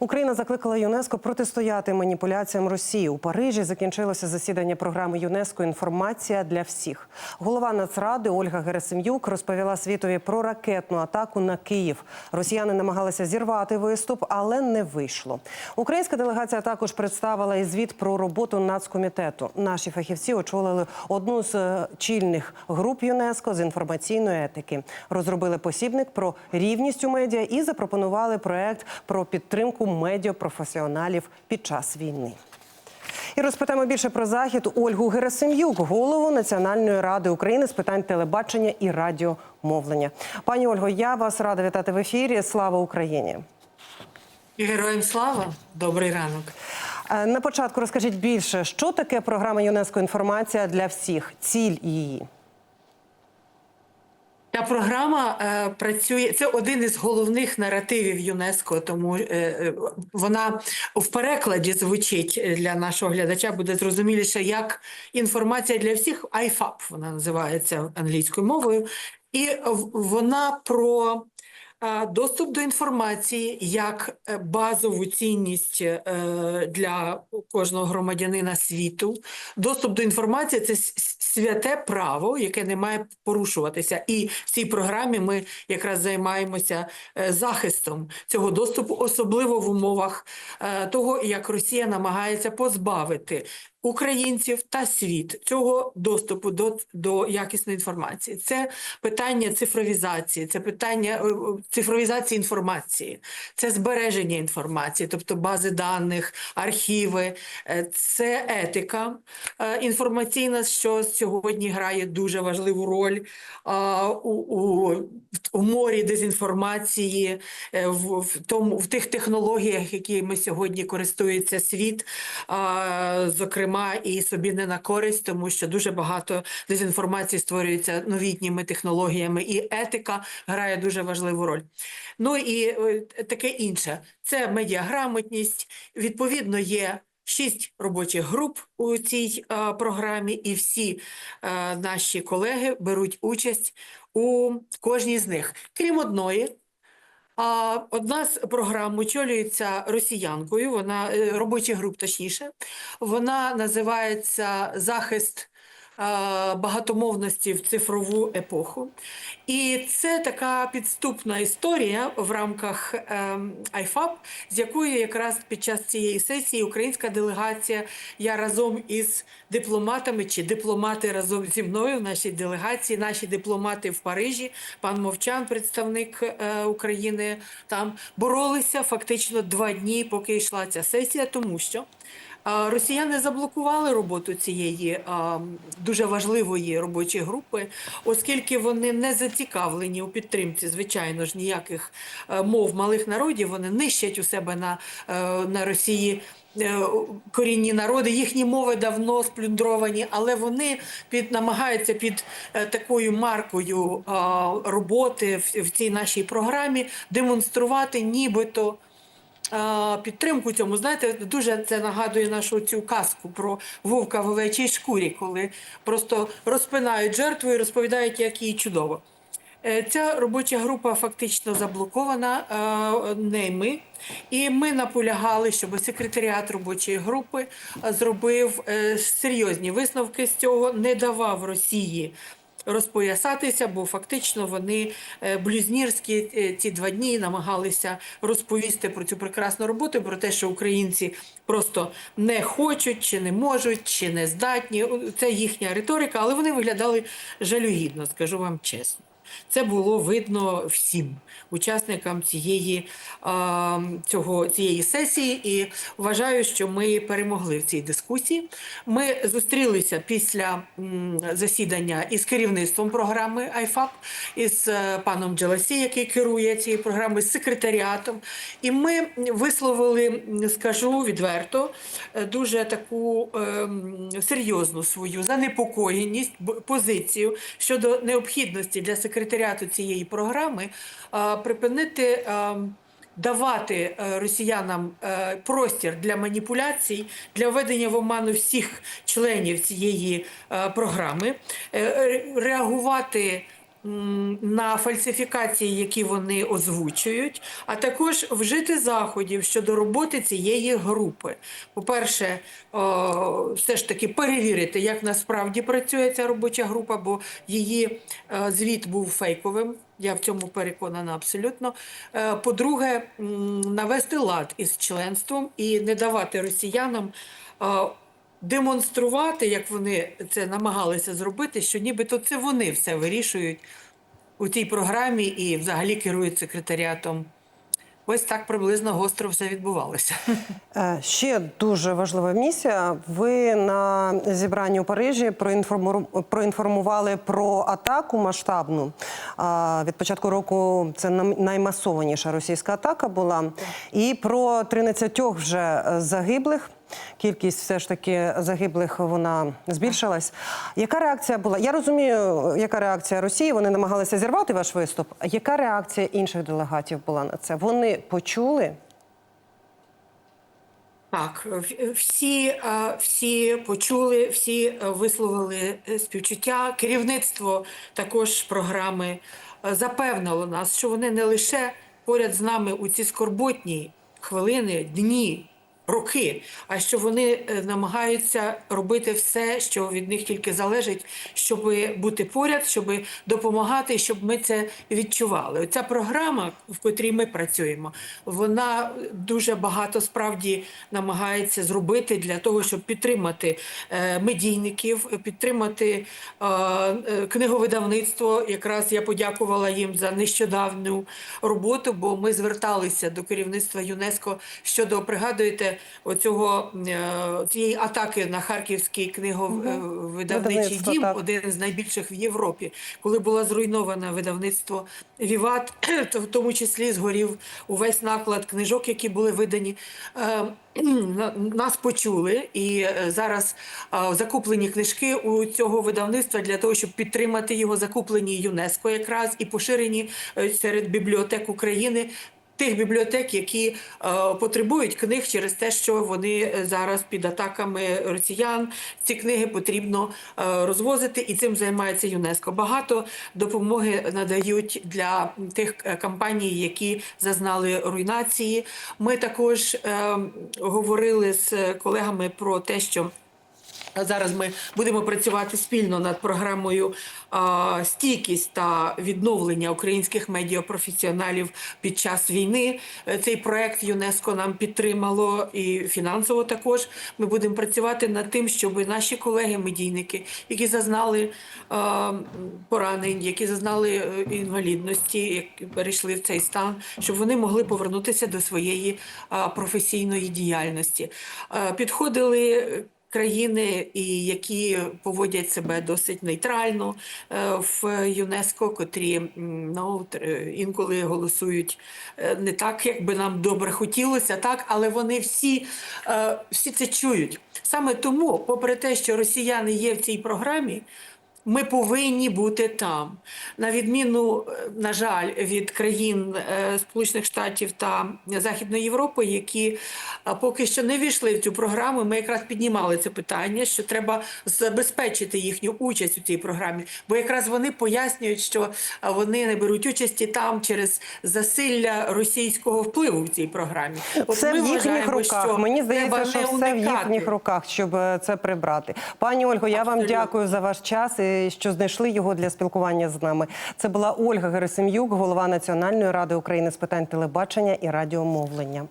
Україна закликала ЮНЕСКО протистояти маніпуляціям Росії. У Парижі закінчилося засідання програми ЮНЕСКО Інформація для всіх. Голова Нацради Ольга Герасим'юк розповіла світові про ракетну атаку на Київ. Росіяни намагалися зірвати виступ, але не вийшло. Українська делегація також представила і звіт про роботу нацкомітету. Наші фахівці очолили одну з е, чільних груп ЮНЕСКО з інформаційної етики. Розробили посібник про рівність у медіа і запропонували проект про підтримку медіапрофесіоналів під час війни. І розпитаємо більше про захід Ольгу Герасим'юк, голову Національної ради України з питань телебачення і радіомовлення. Пані Ольго, я вас рада вітати в ефірі. Слава Україні! Героям слава, добрий ранок. Е, На початку розкажіть більше, що таке програма ЮНЕСКО інформація для всіх, ціль її. Ця програма е, працює. Це один із головних наративів ЮНЕСКО, тому е, е, вона в перекладі звучить для нашого глядача. Буде зрозуміліше, як інформація для всіх. IFAP вона називається англійською мовою, і вона про. Доступ до інформації як е, базову цінність е, для кожного громадянина світу. Доступ до інформації це святе право, яке не має порушуватися. І в цій програмі ми якраз займаємося е, захистом цього доступу, особливо в умовах того, як Росія намагається позбавити українців та світ цього доступу до, до якісної інформації. Це питання цифровізації, це питання е, е, цифровізації інформації, це збереження інформації, тобто бази даних, архіви, е, це етика інформаційна, що сьогодні грає дуже важливу роль у, у, у морі дезінформації, в, в тому в тих технологіях, якими сьогодні користується світ, а, зокрема і собі не на користь, тому що дуже багато дезінформації створюється новітніми технологіями, і етика грає дуже важливу роль. Ну і е, таке інше. Це медіаграмотність. Відповідно, є шість робочих груп у цій е, програмі, і всі е, наші колеги беруть участь у кожній з них, крім одної. А одна з програм очолюється росіянкою. Вона е, робочих груп, точніше. Вона називається захист багатомовності в цифрову епоху. І це така підступна історія в рамках ем, з якою якраз під час цієї сесії українська делегація, я разом із дипломатами чи дипломати разом зі мною в нашій делегації, наші дипломати в Парижі, пан Мовчан, представник е, України, там боролися фактично два дні, поки йшла ця сесія, тому що. Росіяни заблокували роботу цієї дуже важливої робочої групи, оскільки вони не зацікавлені у підтримці, звичайно ж, ніяких е, мов малих народів. Вони нищать у себе на, е, на Росії. е, Корінні народи, їхні мови давно сплюндровані, але вони під намагаються під такою маркою роботи в, в цій нашій програмі демонструвати, нібито підтримку цьому. Знаєте, дуже це нагадує нашу цю казку про вовка в овечій шкурі, коли просто розпинають жертву і розповідають, як їй чудово. Е, Ця робоча група фактично заблокована е, ними, і ми наполягали, щоб секретаріат робочої групи е, зробив серйозні висновки з цього, не давав Росії розпоясатися, бо фактично вони е, блюзнірські е, ці два дні намагалися розповісти про цю прекрасну роботу, про те, що українці просто не хочуть, чи не можуть, чи не здатні. Це їхня риторика, але вони виглядали жалюгідно, скажу вам чесно. Це було видно всім учасникам цієї, цього, цієї сесії, і вважаю, що ми перемогли в цій дискусії. Ми зустрілися після засідання із керівництвом програми IFAP, із е, паном Джеласі, який керує цією програмою, з секретаріатом. І ми висловили, скажу відверто, е, дуже таку ем, серйозну свою занепокоєність, позицію щодо необхідності для секретаріату цієї програми е, припинити. ем, Давати е, росіянам е, простір для маніпуляцій, для введення в оману всіх членів цієї е, програми, е, реагувати на фальсифікації, які вони озвучують, а також вжити заходів щодо роботи цієї групи. По-перше, все ж таки перевірити, як насправді працює ця робоча група, бо її е, звіт був фейковим. Я в цьому переконана абсолютно. Е, По-друге, навести лад із членством і не давати росіянам е, демонструвати, як вони це намагалися зробити, що нібито це вони все вирішують у цій програмі і взагалі керують секретаріатом. Ось так приблизно гостро все відбувалося. Е, Ще дуже важлива місія. Ви на зібранні у Парижі проінформу- проінформували про атаку масштабну. А, Від початку року це наймасованіша російська атака була. І про 13 вже е, загиблих. Кількість все ж таки загиблих вона збільшилась. Яка реакція була? Я розумію, яка реакція Росії. Вони намагалися зірвати ваш виступ. Яка реакція інших делегатів була на це? Вони почули? Так, всі, е, всі почули, всі е, висловили е, співчуття. Керівництво також програми запевнило нас, що вони не лише поряд з нами у ці скорботні хвилини, дні, роки, а що вони е, намагаються робити все, що від них тільки залежить, щоб бути поряд, щоб допомагати, щоб ми це відчували. Оця програма, в котрій ми працюємо, вона дуже багато справді намагається зробити для того, щоб підтримати е, медійників, підтримати е, книговидавництво. Якраз я подякувала їм за нещодавню роботу, бо ми зверталися до керівництва ЮНЕСКО щодо пригадуєте оцього е, цієї атаки на харківський книговидавничий дім, так. один з найбільших в Європі, коли було зруйноване видавництво Віват, то в тому числі згорів увесь наклад книжок, які були видані. Е, Нас почули, і е, зараз закуплені книжки у цього видавництва для того, щоб підтримати його, закуплені ЮНЕСКО якраз і поширені серед бібліотек України. Тих бібліотек, які е, потребують книг через те, що вони е, зараз під атаками росіян. Ці книги потрібно е, розвозити, і цим займається ЮНЕСКО. Багато допомоги надають для тих компаній, які зазнали руйнації. Ми також е, говорили з колегами про те, що Зараз ми будемо працювати спільно над програмою стійкість та відновлення українських медіапрофесіоналів під час війни. Е, Цей проект ЮНЕСКО нам підтримало і фінансово також. Ми будемо працювати над тим, щоб наші колеги-медійники, які зазнали поранень, які зазнали е, інвалідності, які перейшли в цей стан, щоб вони могли повернутися до своєї професійної діяльності. Е, Підходили країни, і які поводять себе досить нейтрально е, в ЮНЕСКО, котрі ну, інколи голосують е, не так, як би нам добре хотілося, так, але вони всі, е, всі це чують. Саме тому, попри те, що росіяни є в цій програмі. Ми повинні бути там, на відміну, е, на жаль, від країн е, Сполучених Штатів та Західної Європи, які е, поки що не війшли в цю програму. Ми якраз піднімали це питання, що треба забезпечити їхню участь у цій програмі, бо якраз вони пояснюють, що вони не беруть участі там через засилля російського впливу в цій програмі. От ми в їхніх вважаємо, руках. що Мені здається, що все в їхніх руках, щоб це прибрати. Пані Ольго, я вам дякую за ваш час і що знайшли його для спілкування з нами. Це була Ольга Герасим'юк, голова Національної ради України з питань телебачення і радіомовлення.